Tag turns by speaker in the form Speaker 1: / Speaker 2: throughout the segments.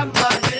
Speaker 1: I'm somebody.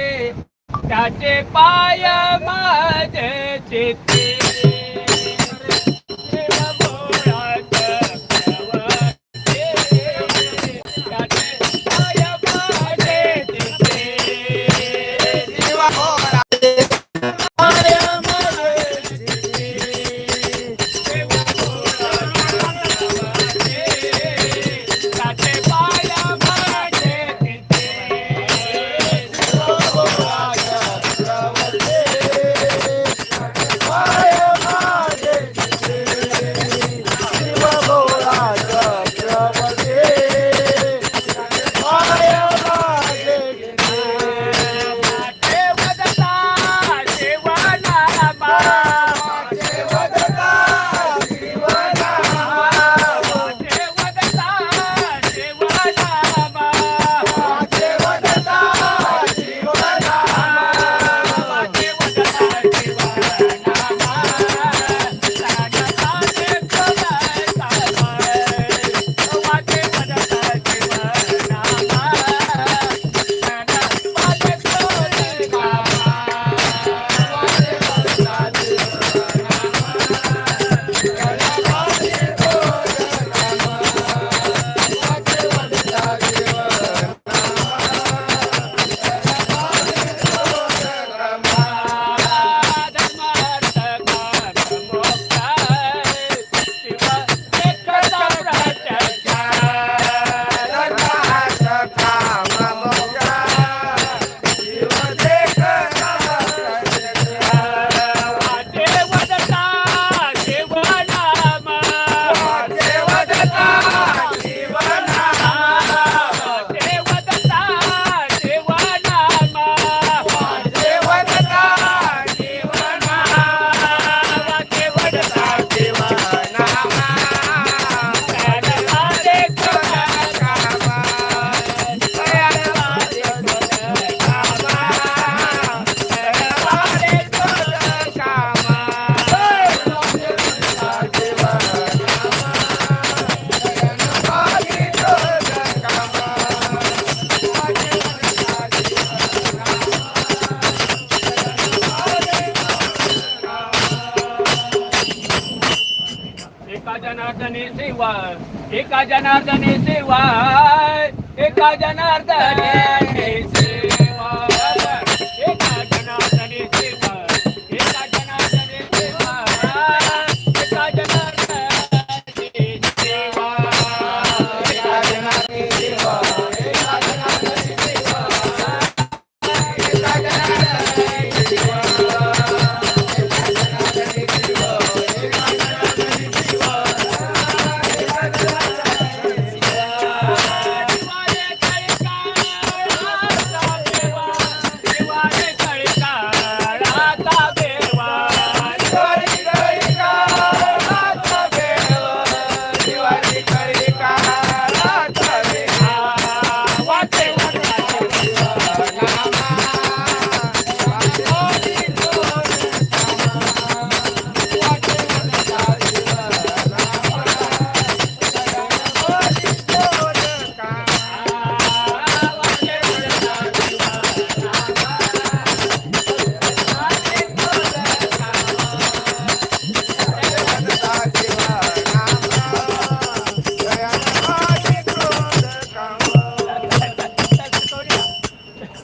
Speaker 1: त्याचे पाय माझे चित्त शिवाय एका जनार्दने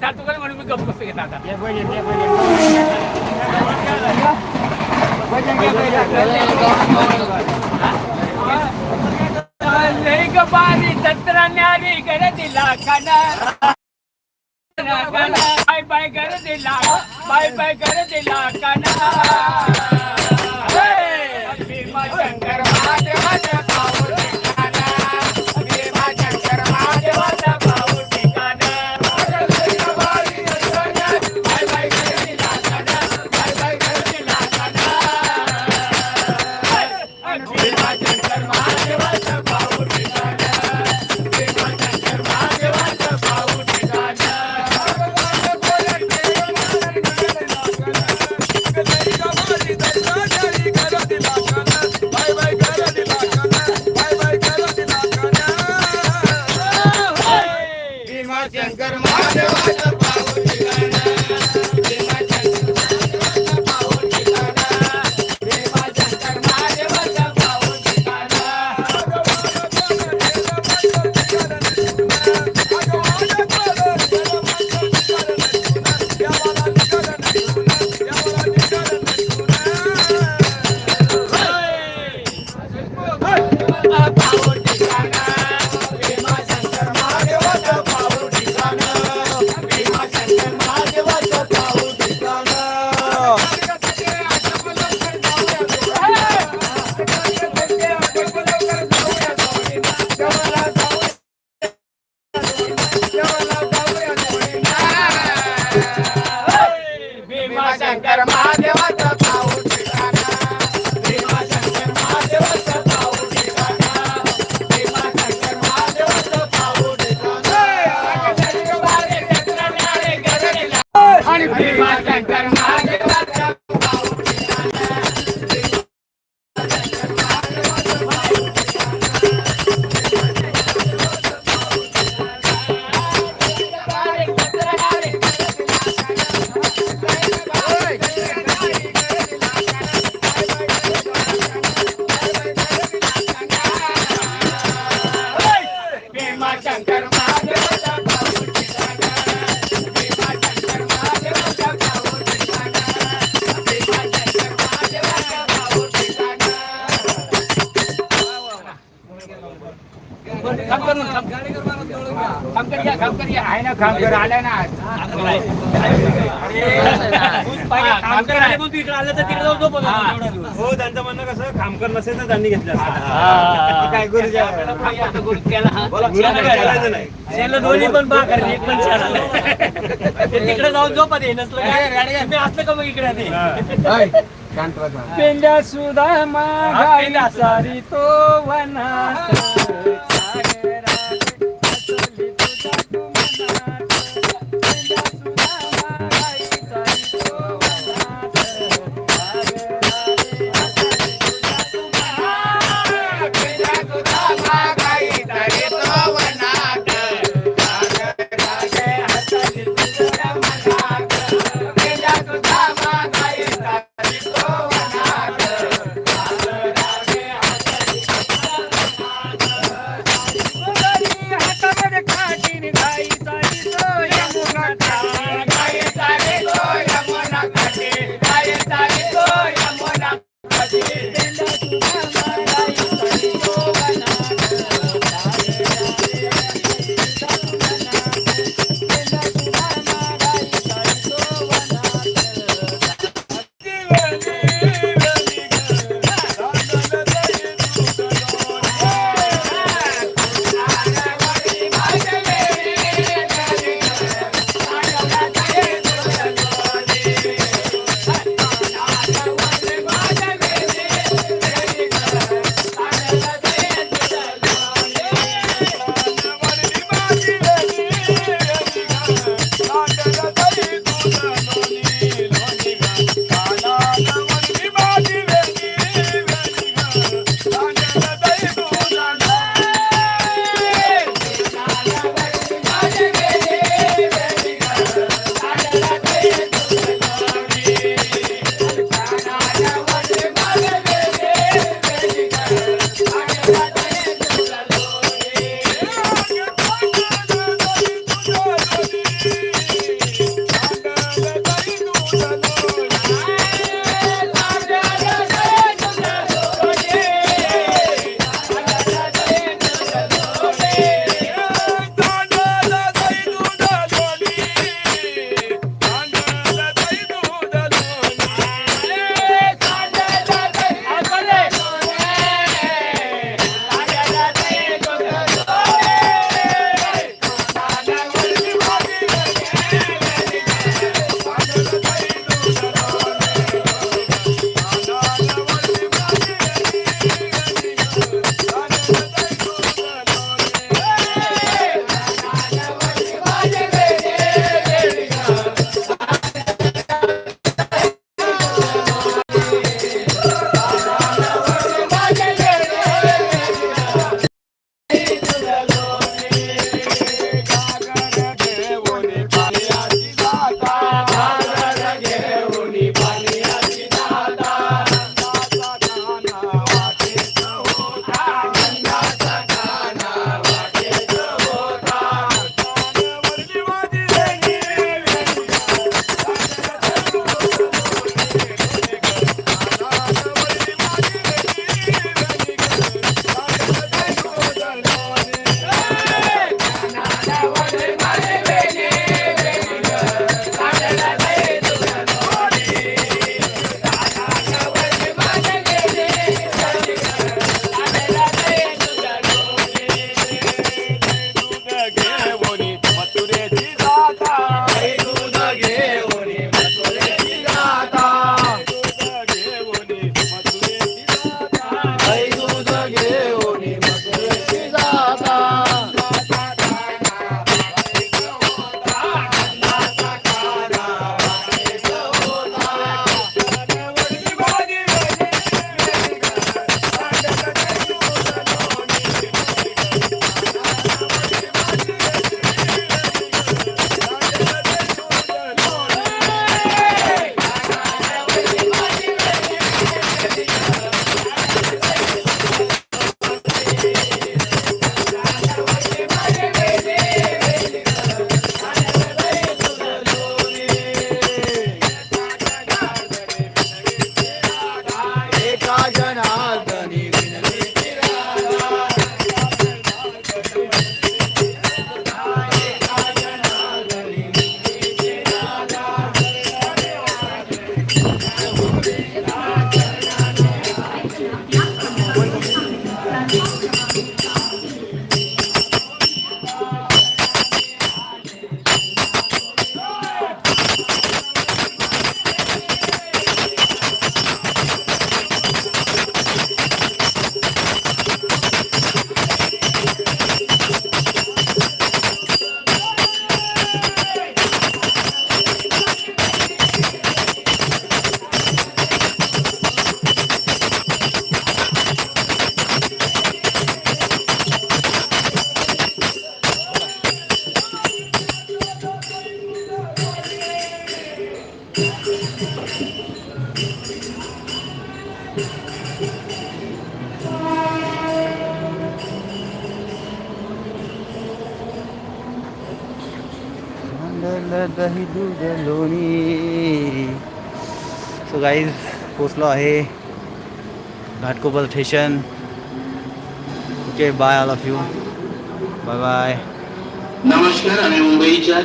Speaker 1: तुला म्हणून मी गप्प कसं घेत आता. लई ग बारी तंत्रज्ञानी कर दिला काना बाय बाय कर दिला बाय बाय कर दिला काना आहे ना खामकर आलाय ना. हो
Speaker 2: त्यांचं म्हणणं कसं खामकर नसेल तर त्यांनी घेतलं
Speaker 3: दोन्ही पण बाकी एक पण तिकडे जाऊन झोपा दे नसलं असलं का मग इकडे
Speaker 1: पेंड्या सुद्धा मागायला सारी तो
Speaker 4: वना पोचलो आहे. Ghatkopar station okay bye all of you bye bye
Speaker 5: नमस्कार आणि मुंबईच्या